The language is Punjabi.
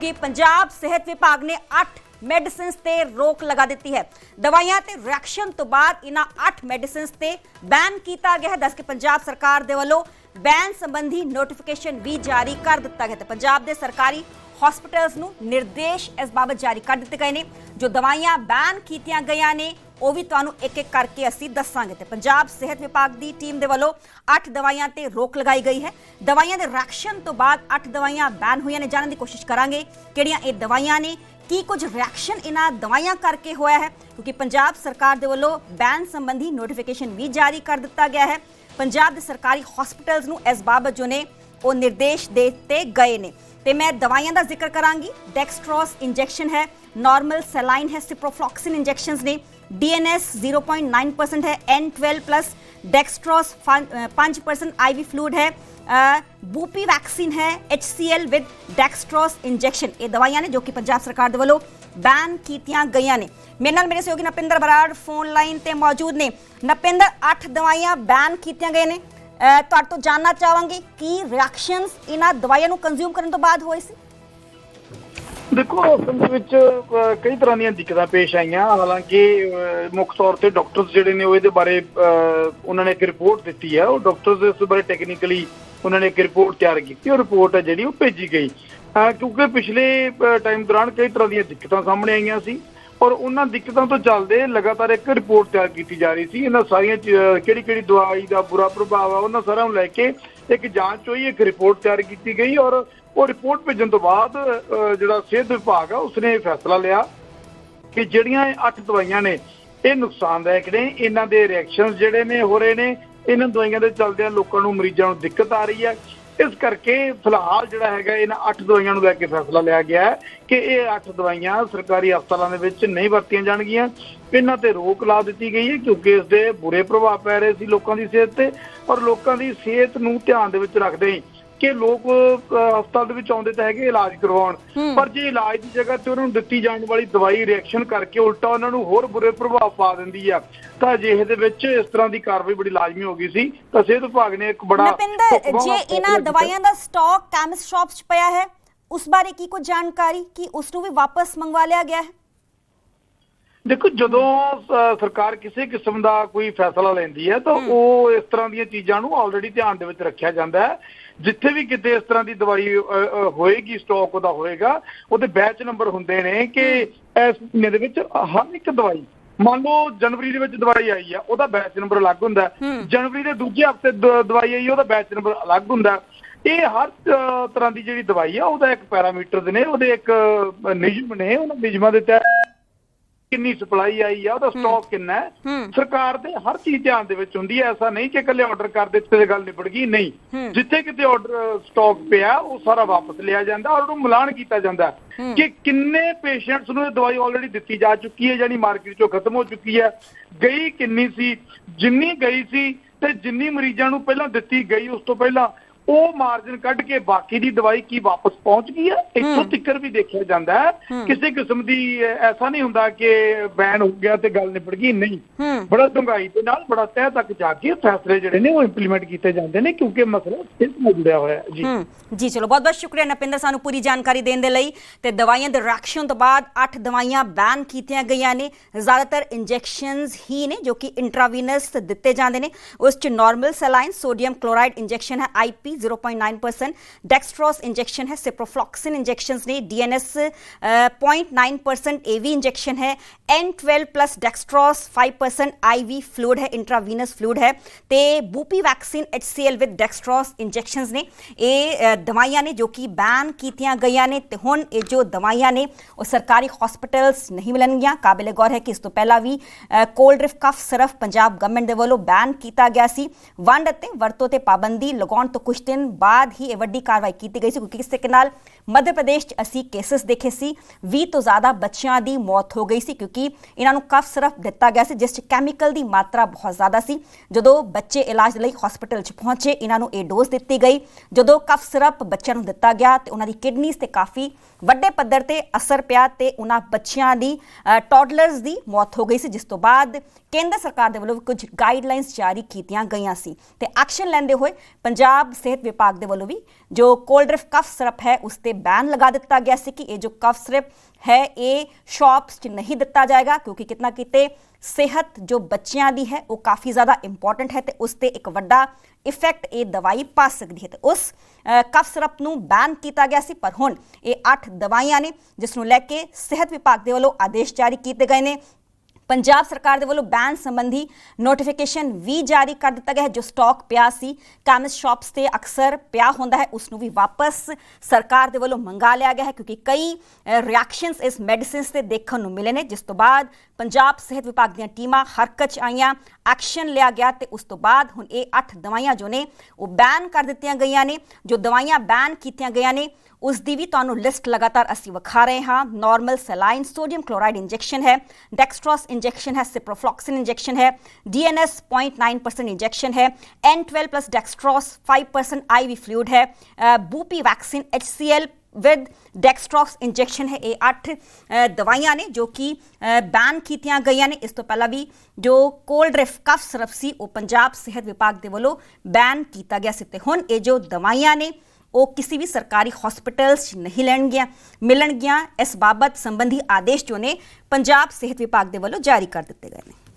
ਕਿ ਪੰਜਾਬ ਸਿਹਤ ਵਿਭਾਗ ਨੇ 8 ਮੈਡੀਸਿਨਸ ਤੇ ਰੋਕ ਲਗਾ ਦਿੱਤੀ ਹੈ। ਦਵਾਈਆਂ ਤੇ ਰਿਐਕਸ਼ਨ ਤੋਂ ਬਾਅਦ ਇਹਨਾਂ 8 ਮੈਡੀਸਿਨਸ ਤੇ ਬੈਨ ਕੀਤਾ ਗਿਆ ਹੈ। ਦੱਸ ਕੇ ਪੰਜਾਬ ਸਰਕਾਰ ਦੇ ਵੱਲੋਂ ਬੈਨ ਸੰਬੰਧੀ ਨੋਟੀਫਿਕੇਸ਼ਨ ਵੀ ਜਾਰੀ ਕਰ ਦਿੱਤਾ ਗਿਆ ਤੇ ਪੰਜਾਬ ਦੇ ਸਰਕਾਰੀ ਹਸਪੀਟਲਸ ਨੂੰ ਨਿਰਦੇਸ਼ ਇਸ ਬਾਬਤ ਜਾਰੀ ਕਰ ਦਿੱਤੇ ਗਏ ਨੇ। ਜੋ ਦਵਾਈਆਂ ਬੈਨ ਕੀਤੀਆਂ ਗਈਆਂ ਨੇ ਉਹ ਵੀ ਤੁਹਾਨੂੰ ਇੱਕ ਇੱਕ ਕਰਕੇ ਅਸੀਂ ਦੱਸਾਂਗੇ ਤੇ ਪੰਜਾਬ ਸਿਹਤ ਵਿਭਾਗ ਦੀ ਟੀਮ ਦੇ ਵੱਲੋਂ 8 ਦਵਾਈਆਂ ਤੇ ਰੋਕ ਲਗਾਈ ਗਈ ਹੈ। ਦਵਾਈਆਂ ਦੇ ਰਿਐਕਸ਼ਨ ਤੋਂ ਬਾਅਦ 8 ਦਵਾਈਆਂ ਬੈਨ ਹੋਈਆਂ ਨੇ, ਜਾਣਨ ਦੀ ਕੋਸ਼ਿਸ਼ ਕਰਾਂਗੇ ਕਿਹੜੀਆਂ ਇਹ ਦਵਾਈਆਂ ਨੇ, ਕੀ ਕੁਝ ਰਿਐਕਸ਼ਨ ਇਹਨਾਂ ਦਵਾਈਆਂ ਕਰਕੇ ਹੋਇਆ ਹੈ, ਕਿਉਂਕਿ ਪੰਜਾਬ ਸਰਕਾਰ ਦੇ ਵੱਲੋਂ ਬੈਨ ਸੰਬੰਧੀ ਨੋਟੀਫਿਕੇਸ਼ਨ ਵੀ ਜਾਰੀ ਕਰ ਦਿੱਤਾ ਗਿਆ ਹੈ। ਪੰਜਾਬ ਦੇ ਸਰਕਾਰੀ ਹਸਪੀਟਲਸ ਨੂੰ ਇਸ ਬਾਬਤ ਜੋ ਨੇ, ਉਹ ਨਿਰਦੇਸ਼ ਦੇ ਦਿੱਤੇ ਗਏ ਨੇ। ਤੇ ਮੈਂ ਦਵਾਈਆਂ ਦਾ ਜ਼ਿਕਰ ਕਰਾਂਗੀ। ਡੈਕਸਟ੍ਰੋਸ ਇੰਜੈਕਸ਼ਨ ਹੈ ਨਾਰਮਲ ਸੈਲਾਈਨ ਹੈ ਸਿਪਰੋਫਲੌਕਸਿਨ ਇੰਜੈਕਸ਼ਨਸ ਨੇ। ਡੀਐਨਐਸ 0.9% ਹੈ N12 ਪਲਸ ਡੈਕਸਟ੍ਰੋਸ 5% ਆਈਵੀ ਫਲੂਇਡ ਹੈ ਬੂਪੀ ਵੈਕਸੀਨ ਹੈ HCl ਵਿਦ ਡੈਕਸਟ੍ਰੋਸ ਇੰਜੈਕਸ਼ਨ ਇਹ ਦਵਾਈਆਂ ਨੇ ਜੋ ਕਿ ਪੰਜਾਬ ਸਰਕਾਰ ਦੇ ਵੱਲੋਂ ਬੈਨ ਕੀਤੀਆਂ ਗਈਆਂ ਨੇ ਮੇਰੇ ਨਾਲ ਮੇਰੇ ਸਹਿਯੋਗੀ ਨਪਿੰਦਰ ਬਰਾੜ ਫੋਨ ਲਾਈਨ ਤੇ ਮੌਜੂਦ ਨੇ ਨਪਿੰਦਰ 8 ਦਵਾਈਆਂ ਬੈਨ ਕੀਤੀਆਂ ਗਏ ਨੇ ਤੁਹਾਡੇ ਤੋਂ ਜਾਨਣਾ ਚਾਹਾਂਗੀ ਕੀ ਰਿਐਕਸ਼ਨਸ ਇਹਨਾਂ ਦਵਾਈਆਂ ਨੂੰ ਕੰਜ਼ਿਊਮ ਕਰਨ ਤੋਂ ਬਾਅਦ ਹੋਏ ਸੀ ਦੇਖੋ ਅਸਲ ਦੇ ਵਿੱਚ ਅਹ, ਕਈ ਤਰ੍ਹਾਂ ਦੀਆਂ ਦਿੱਕਤਾਂ ਪੇਸ਼ ਆਈਆਂ। ਹਾਲਾਂਕਿ ਅਹ, ਮੁੱਖ ਤੌਰ ਤੇ ਡਾਕਟਰਸ ਜਿਹੜੇ ਨੇ ਉਹ ਇਹਦੇ ਬਾਰੇ ਅਹ, ਉਹਨਾਂ ਨੇ ਇੱਕ ਰਿਪੋਰਟ ਦਿੱਤੀ ਹੈ ਉਹ ਡਾਕਟਰਸ ਇਸ ਬਾਰੇ ਟੈਕਨੀਕਲੀ ਉਹਨਾਂ ਨੇ ਇੱਕ ਰਿਪੋਰਟ ਤਿਆਰ ਕੀਤੀ। ਉਹ ਰਿਪੋਰਟ ਹੈ ਜਿਹੜੀ ਉਹ ਭੇਜੀ ਗਈ। ਅਹ, ਕਿਉਂਕਿ ਪਿਛਲੇ ਟਾਈਮ ਦੌਰਾਨ ਕਈ ਤਰ੍ਹਾਂ ਦੀਆਂ ਦਿੱਕਤਾਂ ਸਾਹਮਣੇ ਆਈਆਂ ਸੀ। ਔਰ ਉਹਨਾਂ ਦਿੱਕਤਾਂ ਤੋਂ ਚੱਲਦੇ ਲਗਾਤਾਰ ਇੱਕ ਰਿਪੋਰਟ ਤਿਆਰ ਕੀਤੀ ਜਾ ਰਹੀ ਸੀ। ਇਹਨਾਂ ਸਾਰੀਆਂ ਕਿਹੜੀ ਕਿਹੜੀ ਦਵਾਈ ਦਾ ਬੁਰਾ ਪ੍ਰਭਾਵ ਆ ਉਹਨਾਂ ਸਾਰਿਆਂ ਨੂੰ ਲੈ ਕੇ ਇੱਕ ਜਾਂਚ ਹੋਈ ਇੱਕ ਰਿਪੋਰਟ ਤਿਆਰ ਕੀਤੀ ਗਈ। ਔਰ ਉਹ ਰਿਪੋਰਟ ਭੇਜਣ ਤੋਂ ਬਾਅਦ ਜਿਹੜਾ ਸਿਹਤ ਵਿਭਾਗ ਆ, ਉਸਨੇ ਇਹ ਫੈਸਲਾ ਲਿਆ ਕਿ ਜਿਹੜੀਆਂ ਇਹ ਅੱਠ ਦਵਾਈਆਂ ਨੇ, ਇਹ ਨੁਕਸਾਨਦਾਇਕ ਨੇ। ਇਹਨਾਂ ਦੇ ਰਿਐਕਸ਼ਨਸ ਜਿਹੜੇ ਨੇ ਹੋ ਰਹੇ ਨੇ, ਇਹਨਾਂ ਦਵਾਈਆਂ ਦੇ ਚਲਦਿਆਂ ਲੋਕਾਂ ਨੂੰ, ਮਰੀਜ਼ਾਂ ਨੂੰ ਦਿੱਕਤ ਆ ਰਹੀ ਹੈ ਇਸ ਕਰਕੇ ਫਿਲਹਾਲ ਜਿਹੜਾ ਹੈਗਾ, ਇਹਨਾਂ ਅੱਠ ਦਵਾਈਆਂ ਨੂੰ ਲੈ ਕੇ ਫੈਸਲਾ ਲਿਆ ਗਿਆ ਹੈ ਕਿ ਇਹ ਅੱਠ ਦਵਾਈਆਂ ਸਰਕਾਰੀ ਹਸਪਤਾਲਾਂ ਦੇ ਵਿੱਚ ਨਹੀਂ ਵਰਤੀਆਂ ਜਾਣਗੀਆਂ। ਇਹਨਾਂ ਤੇ ਰੋਕ ਲਾ ਦਿੱਤੀ ਗਈ ਹੈ, ਕਿਉਂਕਿ ਇਸ ਦੇ ਬੁਰੇ ਪ੍ਰਭਾਵ ਪੈ ਰਹੇ ਸੀ ਲੋਕਾਂ ਦੀ ਸਿਹਤ ਤੇ, ਔਰ ਲੋਕਾਂ ਦੀ ਸਿਹਤ ਨੂੰ ਧਿਆਨ ਦੇ ਵਿੱਚ ਰੱਖਦੇ ਹੀ ਕਿ ਲੋਕ ਹਸਪਤਾਲ ਦੇ ਵਿੱਚ ਆਉਂਦੇ ਤਾਂ ਹੈਗੇ ਇਲਾਜ ਕਰਵਾਉਣ। ਪਰ ਜੇ ਇਲਾਜ ਦੀ ਜਗ੍ਹਾ ਤੇ ਉਹਨਾਂ ਨੂੰ ਦਿੱਤੀ ਜਾਣ ਵਾਲੀ ਦਵਾਈ ਰਿਐਕਸ਼ਨ ਕਰਕੇ ਉਲਟਾ ਉਹਨਾਂ ਨੂੰ ਹੋਰ ਬੁਰੇ ਪ੍ਰਭਾਵ ਪਾ ਦਿੰਦੀ ਆ ਤਾਂ ਅਜਿਹੇ ਦੇ ਵਿੱਚ ਇਸ ਤਰ੍ਹਾਂ ਦੀ ਕਾਰਵਾਈ ਬੜੀ ਲਾਜ਼ਮੀ ਹੋ ਗਈ ਸੀ। ਤਾਂ ਸਿਹਤ ਵਿਭਾਗ ਨੇ ਇੱਕ ਬੜਾ ਨਪਿੰਦਰ ਜੇ ਇਹਨਾਂ। ਦਵਾਈਆਂ ਦਾ ਸਟਾਕ ਕੈਮਿਸਟ ਸ਼ਾਪਸ 'ਚ ਪਿਆ ਹੈ ਉਸ ਬਾਰੇ ਕੀ ਕੁਝ ਜਾਣਕਾਰੀ ਕਿ ਉਸ ਨੂੰ ਵੀ ਵਾਪਸ ਮੰਗਵਾ ਲਿਆ ਗਿਆ ਹੈ? ਦੇਖੋ ਜਦੋਂ ਸਰਕਾਰ ਕਿਸੇ ਕਿਸਮ ਦਾ ਕੋਈ ਫੈਸਲਾ ਲੈਂਦੀ ਹੈ ਤਾਂ ਉਹ ਇਸ ਤਰ੍ਹਾਂ ਦੀਆਂ ਚੀਜ਼ਾਂ ਨੂੰ ਆਲਰੇਡੀ ਧਿਆਨ ਦੇ ਵਿੱਚ ਰੱਖਿਆ ਜਾਂਦਾ ਹੈ। ਜਿੱਥੇ ਵੀ ਕਿਤੇ ਇਸ ਤਰ੍ਹਾਂ ਦੀ ਦਵਾਈ ਹੋਏਗੀ ਸਟਾਕ ਉਹਦਾ ਹੋਏਗਾ ਉਹਦੇ ਬੈਚ ਨੰਬਰ ਹੁੰਦੇ ਨੇ ਕਿ ਇਸ ਮਹੀਨੇ ਦੇ ਵਿੱਚ ਹਰ ਇੱਕ ਦਵਾਈ ਮੰਨ ਲਓ ਜਨਵਰੀ ਦੇ ਵਿੱਚ ਦਵਾਈ ਆਈ ਆ ਉਹਦਾ ਬੈਚ ਨੰਬਰ ਅਲੱਗ ਹੁੰਦਾ। ਜਨਵਰੀ ਦੇ ਦੂਜੇ ਹਫ਼ਤੇ ਦ- ਦਵਾਈ ਆਈ ਉਹਦਾ ਬੈਚ ਨੰਬਰ ਅਲੱਗ ਹੁੰਦਾ। ਇਹ ਹਰ ਤਰ੍ਹਾਂ ਦੀ ਜਿਹੜੀ ਦਵਾਈ ਆ ਉਹਦਾ ਇੱਕ ਪੈਰਾਮੀਟਰ ਨੇ ਉਹਦੇ ਇੱਕ ਨਿਯਮ ਨੇ ਉਹਨਾਂ ਨਿਯਮਾਂ ਦੇ ਤਹਿਤ ਕਿੰਨੀ ਸਪਲਾਈ ਆਈ ਆ ਉਹਦਾ ਸਟਾਕ ਕਿੰਨਾ ਹੈ। ਸਰਕਾਰ ਦੇ ਹਰ ਚੀਜ਼ ਧਿਆਨ ਦੇ ਵਿੱਚ ਹੁੰਦੀ ਹੈ ਐਸਾ ਨਹੀਂ ਕਿ ਇਕੱਲੇ ਆਰਡਰ ਕਰ ਦਿੱਤੇ ਤੇ ਗੱਲ ਨਿਬੜ ਗਈ ਨਹੀਂ। ਜਿੱਥੇ ਕਿਤੇ ਆਰਡਰ ਸਟਾਕ ਪਿਆ ਉਹ ਸਾਰਾ ਵਾਪਸ ਲਿਆ ਜਾਂਦਾ ਔਰ ਉਹਨੂੰ ਮਿਲਾਨ ਕੀਤਾ ਜਾਂਦਾ। ਕਿ ਕਿੰਨੇ ਪੇਸ਼ੈਂਟਸ ਨੂੰ ਇਹ ਦਵਾਈ ਆਲਰੇਡੀ ਦਿੱਤੀ ਜਾ ਚੁੱਕੀ ਹੈ ਜਾਨੀ ਮਾਰਕੀਟ ਚੋਂ ਖਤਮ ਹੋ ਚੁੱਕੀ ਹੈ ਗਈ ਕਿੰਨੀ ਸੀ ਜਿੰਨੀ ਗਈ ਸੀ ਤੇ ਜਿੰਨੀ ਮਰੀਜ਼ਾਂ ਨੂੰ ਪਹਿਲਾਂ ਦਿੱਤੀ ਗਈ ਉਸ ਤੋਂ ਪਹਿਲਾਂ ਉਹ ਮਾਰਜਨ ਕੱਢ ਕੇ ਬਾਕੀ ਦੀ ਦਵਾਈ ਕੀ ਵਾਪਸ ਪਹੁੰਚ ਗਈ ਹੈ ਇੱਥੋਂ। ਤਿੱਕਰ ਵੀ ਦੇਖਿਆ ਜਾਂਦਾ ਹੈ। ਕਿਸੇ ਕਿਸਮ ਦੀ ਐਸਾ ਨਹੀਂ ਹੁੰਦਾ ਕਿ ਬੈਨ ਹੋ ਗਿਆ ਤੇ ਗੱਲ ਨਿਬੜ ਗਈ। ਨਹੀਂ। ਬੜਾ ਡੂੰਘਾਈ ਦੇ ਨਾਲ ਬੜਾ ਤਹਿ ਤੱਕ ਜਾ ਕੇ ਫੈਸਲੇ ਜਿਹੜੇ ਨੇ ਉਹ ਇੰਪਲੀਮੈਂਟ ਕੀਤੇ ਜਾਂਦੇ ਨੇ ਕਿਉਂਕਿ ਮਸਲਾ ਸਿਹਤ ਨਾਲ ਜੁੜਿਆ ਹੋਇਆ ਹੈ। ਜੀ। ਜੀ ਚਲੋ ਬਹੁਤ ਬਹੁਤ ਸ਼ੁਕਰੀਆ ਨਪਿੰਦਰ ਸਾਨੂੰ ਪੂਰੀ ਜਾਣਕਾਰੀ ਦੇਣ ਦੇ ਲਈ। ਤੇ ਦਵਾਈਆਂ ਦੇ ਰਿਐਕਸ਼ਨ ਤੋਂ ਬਾਅਦ 8 ਦਵਾਈਆਂ ਬੈਨ ਕੀਤੀਆਂ ਗਈਆਂ ਨੇ। ਜ਼ਿਆਦਾਤਰ ਇੰਜੈਕਸ਼ਨਸ ਹੀ ਨੇ ਜੋ ਕਿ ਇੰਟਰਾਵੀਨਸ ਦਿੱਤੇ ਜਾਂਦੇ ਨੇ। ਉਸ ਚ normal saline sodium chloride injection ਹੈ ਆਈਪੀ 0.9% ਡੈਕਸਟ੍ਰੋਸ ਇੰਜੈਕਸ਼ਨ ਹੈ ਸਿਪਰੋਫਲੌਕਸਿਨ ਇੰਜੈਕਸ਼ਨਸ ਨੇ ਡੀਐਨਐਸ 0.9% ਏਵੀ ਇੰਜੈਕਸ਼ਨ ਹੈ N12 ਪਲਸ ਡੈਕਸਟ੍ਰੋਸ 5% ਆਈਵੀ ਫਲੂਇਡ ਹੈ ਇੰਟਰਾਵੀਨਸ ਫਲੂਇਡ ਹੈ ਤੇ bupivacaine HCl with dextrose injections ਨੇ ਇਹ ਦਵਾਈਆਂ ਨੇ ਜੋ ਕਿ ਬੈਨ ਕੀਤੀਆਂ ਗਈਆਂ ਨੇ ਤੇ ਹੁਣ ਇਹ ਜੋ ਦਵਾਈਆਂ ਨੇ ਉਹ ਸਰਕਾਰੀ ਹਸਪੀਟਲਸ ਨਹੀਂ ਮਿਲਣਗੀਆਂ ਕਾਬਿਲੇ ਗੌਰ ਹੈ ਕਿ ਇਸ ਤੋਂ ਪਹਿਲਾਂ ਵੀ ਕੋਲਡ ਰਿਫ ਕਫ ਸਿਰਫ ਪੰਜਾਬ ਗਵਰਨਮੈਂਟ ਦੇ ਵੱਲੋਂ ਬੈਨ ਕੀਤਾ ਗਿਆ ਸੀ ਵੰਡ ਅਤੇ ਵਰਤੋਂ ਤੇ ਪਾਬੰਦੀ ਲਗਾਉਣ ਤੋਂ ਕੁਝ ਦਿਨ ਬਾਅਦ ਹੀ ਇਹ ਵੱਡੀ ਕਾਰਵਾਈ ਕੀਤੀ ਗਈ ਸੀ, ਕਿਉਂਕਿ ਇਸ ਤਰੀਕੇ ਨਾਲ ਮੱਧ ਪ੍ਰਦੇਸ਼ 'ਚ ਅਸੀਂ ਕੇਸਸ ਦੇਖੇ ਸੀ 20 ਤੋਂ ਜ਼ਿਆਦਾ ਬੱਚਿਆਂ ਦੀ ਮੌਤ ਹੋ ਗਈ ਸੀ, ਕਿਉਂਕਿ ਇਹਨਾਂ ਨੂੰ ਕਫ ਸਿਰਫ ਦਿੱਤਾ ਗਿਆ ਸੀ, ਜਿਸ 'ਚ ਕੈਮੀਕਲ ਦੀ ਮਾਤਰਾ ਬਹੁਤ ਜ਼ਿਆਦਾ ਸੀ। ਜਦੋਂ ਬੱਚੇ ਇਲਾਜ ਲਈ ਹਸਪੀਟਲ 'ਚ ਪਹੁੰਚੇ, ਇਹਨਾਂ ਨੂੰ ਇਹ ਡੋਜ਼ ਦਿੱਤੀ ਗਈ। ਜਦੋਂ ਕਫ ਸਿਰਫ ਬੱਚਿਆਂ ਨੂੰ ਦਿੱਤਾ ਗਿਆ ਤੇ ਉਹਨਾਂ ਦੀ ਕਿਡਨੀਜ਼ ਤੇ ਕਾਫੀ ਵੱਡੇ ਪੱਧਰ ਤੇ ਅਸਰ ਪਿਆ ਤੇ ਉਹਨਾਂ ਬੱਚਿਆਂ ਦੀ ਟੌਡਲਰਸ ਦੀ ਮੌਤ ਹੋ ਗਈ ਸੀ, ਜਿਸ ਤੋਂ ਬਾਅਦ ਕੇਂਦਰ ਸਰਕਾਰ ਦੇ ਵੱਲੋਂ ਵੀ ਕੁਝ ਗਾਈਡਲਾਈਨਸ ਜਾਰੀ ਕੀਤੀਆਂ ਗਈਆਂ ਸੀ ਤੇ ਐਕਸ਼ਨ ਲੈਂਦੇ ਹੋਏ ਪੰਜਾਬ ਸਿਹਤ ਵਿਭਾਗ ਦੇ ਵੱਲੋਂ ਵੀ ਜੋ ਕੋਲਡਰਿਫ ਕਫ ਸਿਰਪ ਹੈ, ਉਸ ਤੇ ਬੈਨ ਲਗਾ ਦਿੱਤਾ ਗਿਆ ਸੀ ਕਿ ਇਹ ਜੋ ਕਫ ਸਿਰਪ ਹੈ, ਇਹ ਸ਼ਾਪਸ 'ਚ ਨਹੀਂ ਦਿੱਤਾ ਜਾਏਗਾ ਕਿਉਂਕਿ ਕਿਤਨਾ ਕਿਤੇ ਸਿਹਤ ਜੋ ਬੱਚਿਆਂ ਦੀ ਹੈ, ਉਹ ਕਾਫੀ ਜ਼ਿਆਦਾ ਇੰਪੋਰਟੈਂਟ ਹੈ ਤੇ ਉਸ ਤੇ ਇੱਕ ਵੱਡਾ ਇਫੈਕਟ ਇਹ ਦਵਾਈ ਪਾ ਸਕਦੀ ਹੈ ਤੇ ਉਸ ਕਫ ਸਿਰਪ ਨੂੰ ਬੈਨ ਕੀਤਾ ਗਿਆ ਸੀ, ਪਰ ਹੁਣ ਇਹ 8 ਦਵਾਈਆਂ ਨੇ, ਜਿਸ ਨੂੰ ਲੈ ਕੇ ਸਿਹਤ ਵਿਭਾਗ ਦੇ ਵੱਲੋਂ ਆਦੇਸ਼ ਜਾਰੀ ਕੀਤੇ ਗਏ ਨੇ। ਪੰਜਾਬ ਸਰਕਾਰ ਦੇ ਵੱਲੋਂ ਬੈਨ ਸੰਬੰਧੀ ਨੋਟੀਫਿਕੇਸ਼ਨ ਵੀ ਜਾਰੀ ਕਰ ਦਿੱਤਾ ਗਿਆ ਹੈ, ਜੋ ਸਟਾਕ ਪਿਆ ਸੀ। ਕੈਮਿਸਟ ਸ਼ਾਪਸ ਤੇ ਅਕਸਰ ਪਿਆ ਹੁੰਦਾ ਹੈ, ਉਸ ਨੂੰ ਵੀ ਵਾਪਸ ਸਰਕਾਰ ਦੇ ਵੱਲੋਂ ਮੰਗਾ ਲਿਆ ਗਿਆ ਹੈ, ਕਿਉਂਕਿ ਕਈ ਰਿਐਕਸ਼ਨਸ ਇਸ ਮੈਡੀਸਿਨਸ ਤੇ ਦੇਖਣ ਨੂੰ ਮਿਲੇ ਨੇ, ਜਿਸ ਤੋਂ ਬਾਅਦ ਪੰਜਾਬ ਸਿਹਤ ਵਿਭਾਗ ਦੀਆਂ ਟੀਮਾਂ ਹਰਕਤ 'ਚ ਆਈਆਂ ਐਕਸ਼ਨ ਲਿਆ ਗਿਆ ਤੇ ਉਸ ਤੋਂ ਬਾਅਦ ਹੁਣ ਇਹ 8 ਦਵਾਈਆਂ ਜੋ ਨੇ, ਉਹ ਬੈਨ ਕਰ ਦਿੱਤੀਆਂ ਗਈਆਂ ਨੇ, ਜੋ ਦਵਾਈਆਂ ਬੈਨ ਕੀਤੀਆਂ ਗਈਆਂ ਨੇ ਉਸ ਦੀ ਵੀ ਤੁਹਾਨੂੰ ਲਿਸਟ ਲਗਾਤਾਰ ਅਸੀਂ ਵਿਖਾ ਰਹੇ ਹਾਂ normal saline sodium chloride injection ਹੈ ਡੈਕਸਟ੍ਰੋਸ ਇੰਜੈਕਸ਼ਨ ਹੈ ਸਿਪਰੋਫਲੌਕਸਿਨ ਇੰਜੈਕਸ਼ਨ ਹੈ ਡੀਐਨਐਸ 0.9% ਇੰਜੈਕਸ਼ਨ ਹੈ N12 plus dextrose 5% IV fluid ਹੈ bupivacaine HCl with dextrose injection ਹੈ ਇਹ 8 ਦਵਾਈਆਂ ਨੇ ਜੋ ਕਿ ਬੈਨ ਕੀਤੀਆਂ ਗਈਆਂ ਨੇ ਇਸ ਤੋਂ ਪਹਿਲਾਂ ਵੀ ਜੋ ਕੋਲਡ ਰਿਫ ਕਫ ਸਿਰਪ ਸੀ ਉਹ ਪੰਜਾਬ ਸਿਹਤ ਵਿਭਾਗ ਦੇ ਵੱਲੋਂ ਬੈਨ ਕੀਤਾ ਗਿਆ ਸੀ ਤੇ ਹੁਣ ਇਹ ਜੋ ਦਵਾਈਆਂ ਨੇ ਉਹ ਕਿਸੇ ਵੀ ਸਰਕਾਰੀ ਹਸਪੀਟਲਸ 'ਚ ਨਹੀਂ ਲੈਣਗੀਆਂ, ਮਿਲਣਗੀਆਂ। ਇਸ ਬਾਬਤ ਸੰਬੰਧੀ ਆਦੇਸ਼ ਜੋ ਨੇ ਪੰਜਾਬ ਸਿਹਤ ਵਿਭਾਗ ਦੇ ਵੱਲੋਂ ਜਾਰੀ ਕਰ ਦਿੱਤੇ ਗਏ ਨੇ।